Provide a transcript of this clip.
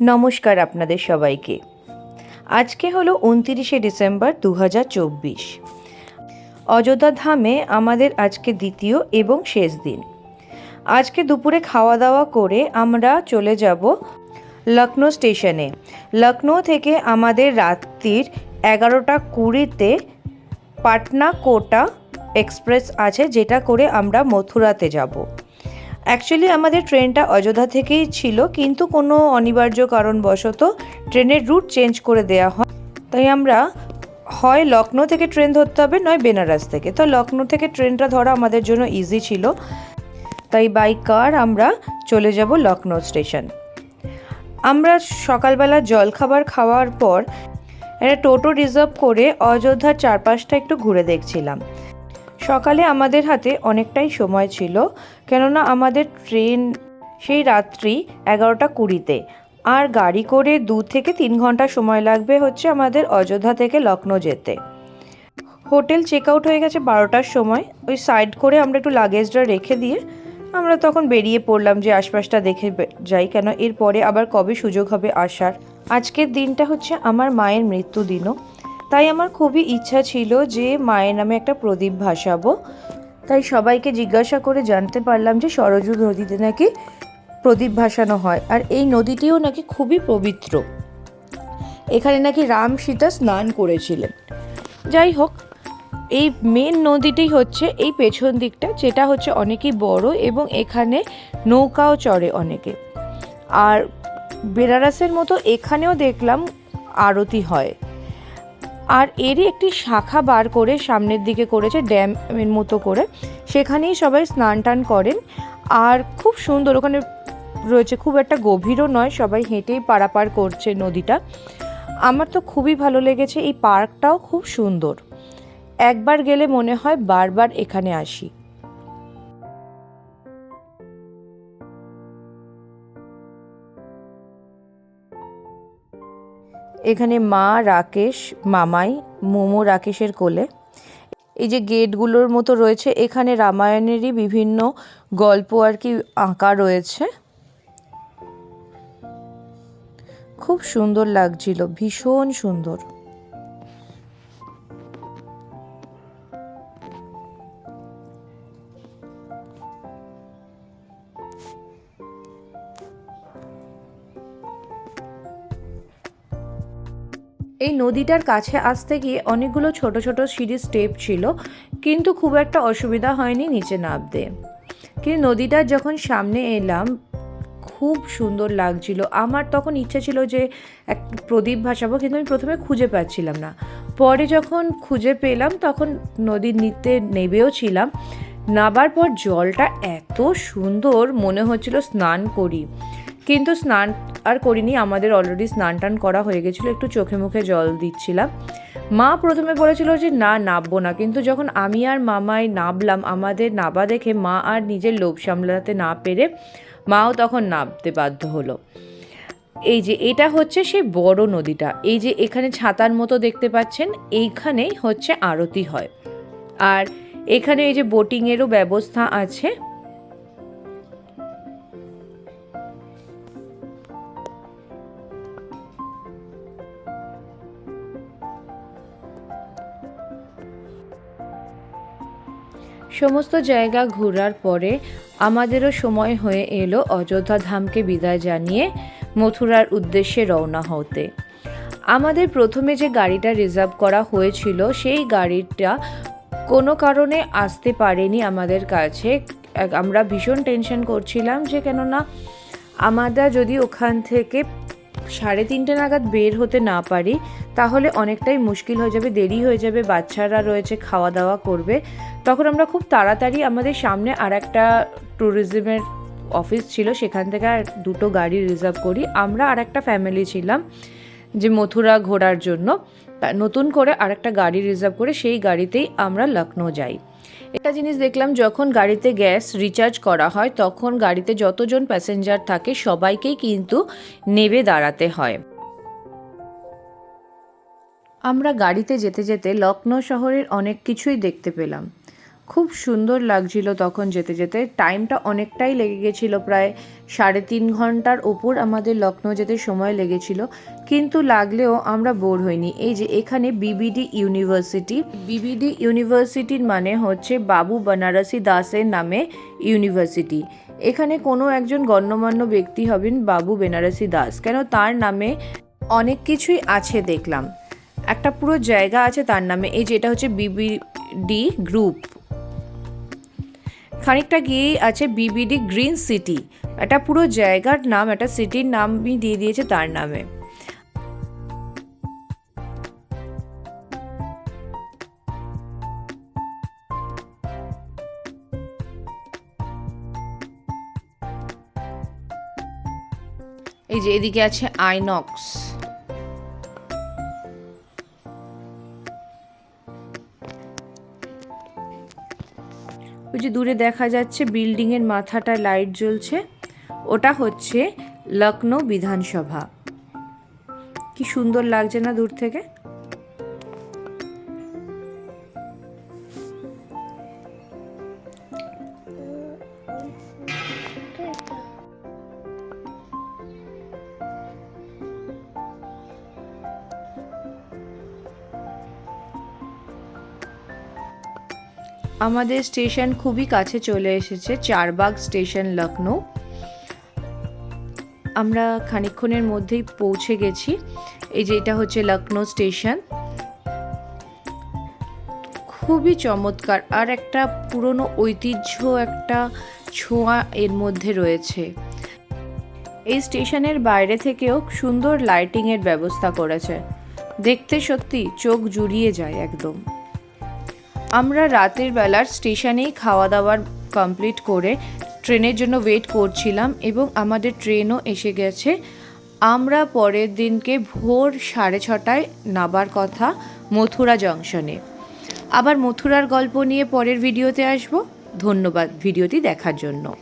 নমস্কার আপনাদের সবাইকে। আজকে হলো উনতিরিশে ডিসেম্বর দু হাজার চব্বিশ। অযোধ্যা ধামে আমাদের আজকে দ্বিতীয় এবং শেষ দিন। আজকে দুপুরে খাওয়া দাওয়া করে আমরা চলে যাব লখনৌ স্টেশনে। লখনৌ থেকে আমাদের রাত্রির এগারোটা কুড়িতে পাটনা কোটা এক্সপ্রেস আছে, যেটা করে আমরা মথুরাতে যাব। অ্যাকচুয়ালি আমাদের ট্রেনটা অযোধ্যা থেকেই ছিল, কিন্তু কোনো অনিবার্য কারণবশত ট্রেনের রুট চেঞ্জ করে দেওয়া হয়। তাই আমরা হয় লখনৌ থেকে ট্রেন ধরতে হবে, নয় বেনারস থেকে। তো লখনৌ থেকে ট্রেনটা ধরা আমাদের জন্য ইজি ছিল। তাই বাই কার আমরা চলে যাব লখনৌ স্টেশন। আমরা সকালবেলা জলখাবার খাওয়ার পর একটা টোটো রিজার্ভ করে অযোধ্যার চারপাশটা একটু ঘুরে দেখছিলাম। সকালে আমাদের হাতে অনেকটাই সময় ছিল, কেননা আমাদের ট্রেন সেই রাত্রি এগারোটা কুড়িতে। আর গাড়ি করে দু থেকে তিন ঘণ্টা সময় লাগবে হচ্ছে আমাদের অযোধ্যা থেকে লখনৌ যেতে। হোটেল চেক আউট হয়ে গেছে বারোটার সময়। ওই সাইড করে আমরা একটু লাগেজটা রেখে দিয়ে আমরা তখন বেরিয়ে পড়লাম যে আশপাশটা দেখে যাই, কেন এরপরে আবার কবে সুযোগ হবে আসার। আজকের দিনটা হচ্ছে আমার মায়ের মৃত্যু দিনও তাই আমার খুবই ইচ্ছা ছিল যে মায়ের নামে একটা প্রদীপ ভাসাবো। তাই সবাইকে জিজ্ঞাসা করে জানতে পারলাম যে সরজু নদীতে নাকি প্রদীপ ভাসানো হয় আর এই নদীটিও নাকি খুবই পবিত্র। এখানে নাকি রাম সীতা স্নান করেছিলেন। যাই হোক, এই মেন নদীটি হচ্ছে এই পেছন দিকটা, যেটা হচ্ছে অনেকই বড় এবং এখানে নৌকাও চড়ে অনেকে। আর বেনারসের মতো এখানেও দেখলাম আরতি হয়। আর এরই একটি শাখা বার করে সামনের দিকে করেছে ড্যামের মতো করে। সেখানেই সবাই স্নান টান করেন। আর খুব সুন্দর, ওখানে রয়েছে খুব একটা গভীরও নয়, সবাই হেঁটেই পারাপার করছে নদীটা। আমার তো খুবই ভালো লেগেছে, এই পার্কটাও খুব সুন্দর। একবার গেলে মনে হয় বারবার এখানে আসি। এখানে মা, রাকেশ, মামাই, মোমো রাকেশের কোলে। এই যে গেটগুলোর মতো রয়েছে, এখানে রামায়ণেরই বিভিন্ন গল্প আর কি আঁকা রয়েছে। খুব সুন্দর লাগছিল, ভীষণ সুন্দর। এই নদীটার কাছে আসতে গিয়ে অনেকগুলো ছোট ছোট সিঁড়ির স্টেপ ছিল, কিন্তু খুব একটা অসুবিধা হয়নি নিচে নামতে। কিন্তু নদীটার যখন সামনে এলাম, খুব সুন্দর লাগছিল। আমার তখন ইচ্ছা ছিল যে এক প্রদীপ ভাসাবো, কিন্তু আমি প্রথমে খুঁজে পাচ্ছিলাম না। পরে যখন খুঁজে পেলাম, তখন নদীর নিতে নেবেও ছিলাম। নাবার পর জলটা এত সুন্দর মনে হচ্ছিল স্নান করি। কিন্তু স্নান আর করিনি, আমাদের অলরেডি স্নান টান করা হয়ে গেছিল, একটু চোখে মুখে জল দিচ্ছিলাম। মা প্রথমে বলেছিল যে, না, নাববো না। কিন্তু যখন আমি আর মামাই নাবলাম, আমাদের নাবা দেখে মা আর নিজের লোভ সামলাতে না পেরে মাও তখন নাবতে বাধ্য হলো। এই যে, এটা হচ্ছে সেই বড় নদীটা। এই যে, এখানে ছাতার মতো দেখতে পাচ্ছেন, এইখানেই হচ্ছে আরতি হয়। আর এখানে এই যে বোটিংয়েরও ব্যবস্থা আছে। সমস্ত জায়গা ঘোরার পরে আমাদেরও সময় হয়ে এলো অযোধ্যা ধামকে বিদায় জানিয়ে মথুরার উদ্দেশ্যে রওনা হতে। আমাদের প্রথমে যে গাড়িটা রিজার্ভ করা হয়েছিল, সেই গাড়িটা কোনো কারণে আসতে পারেনি আমাদের কাছে। আমরা ভীষণ টেনশন করছিলাম যে কেননা আমরা যদি ওখান থেকে সাড়ে তিনটে নাগাদ বের হতে না পারি, তাহলে অনেকটাই মুশকিল হয়ে যাবে, দেরি হয়ে যাবে, বাচ্চারা রয়েছে, খাওয়া দাওয়া করবে। তখন আমরা খুব তাড়াতাড়ি আমাদের সামনে আর একটা ট্যুরিজমের অফিস ছিল, সেখান থেকে আর দুটো গাড়ি রিজার্ভ করি। আমরা আর একটা ফ্যামিলি ছিলাম। যে মথুরা ঘোরার জন্য নতুন করে আর একটা গাড়ি রিজার্ভ করে সেই গাড়িতেই আমরা লখনৌ যাই। একটা জিনিস দেখলাম, যখন গাড়িতে গ্যাস রিচার্জ করা হয়, তখন গাড়িতে যতজন প্যাসেঞ্জার থাকে, সবাইকেই কিন্তু নেবে দাঁড়াতে হয়। আমরা গাড়িতে যেতে যেতে লখনৌ শহরের অনেক কিছুই দেখতে পেলাম। খুব সুন্দর লাগছিল তখন যেতে যেতে। টাইমটা অনেকটাই লেগে গেছিল, প্রায় সাড়ে তিন ঘণ্টার ওপর আমাদের লখনৌ যেতে সময় লেগেছিল। কিন্তু লাগলেও আমরা বোর হইনি। এই যে এখানে বিবিডি ইউনিভার্সিটি বিবিডি ইউনিভার্সিটির মানে হচ্ছে বাবু বানারসি দাসের নামে ইউনিভার্সিটি। এখানে কোনো একজন গণ্যমান্য ব্যক্তি হবেন বাবু বেনারসি দাস। কেন তার নামে অনেক কিছুই আছে দেখলাম। একটা পুরো জায়গা আছে তার নামে। এই যে এটা হচ্ছে বিবিডি গ্রুপ খানিকটা গিয়েই আছে বিবিডি গ্রিন সিটি এটা পুরো জায়গার নাম, একটা সিটির নামই দিয়ে দিয়েছে তার নামে। এই যে এদিকে আছে আইনক্স ওই যে দূরে দেখা যাচ্ছে বিল্ডিংয়ের মাথাটা লাইট জ্বলছে, ওটা হচ্ছে লখনৌ বিধানসভা। কি সুন্দর লাগছে না দূর থেকে? আমাদের স্টেশন খুবই কাছে চলে এসেছে, চারবাগ স্টেশন লখনৌ আমরা খানিকক্ষণের মধ্যেই পৌঁছে গেছি। এই যে এটা হচ্ছে লখনৌ স্টেশন। খুবই চমৎকার আর একটা পুরনো ঐতিহ্য একটা ছোঁয়া এর মধ্যে রয়েছে। এই স্টেশনের বাইরে থেকেও সুন্দর লাইটিংয়ের ব্যবস্থা করেছে। দেখতে সত্যি চোখ জুড়িয়ে যায় একদম। আমরা রাতের বেলার স্টেশনেই খাওয়া দাওয়ার কমপ্লিট করে ট্রেনের জন্য ওয়েট করছিলাম এবং আমাদের ট্রেনও এসে গেছে। আমরা পরের দিনকে ভোর সাড়ে ছটায় নাবার কথা মথুরা জংশনে আবার মথুরার গল্প নিয়ে পরের ভিডিওতে আসব। ধন্যবাদ ভিডিওটি দেখার জন্য।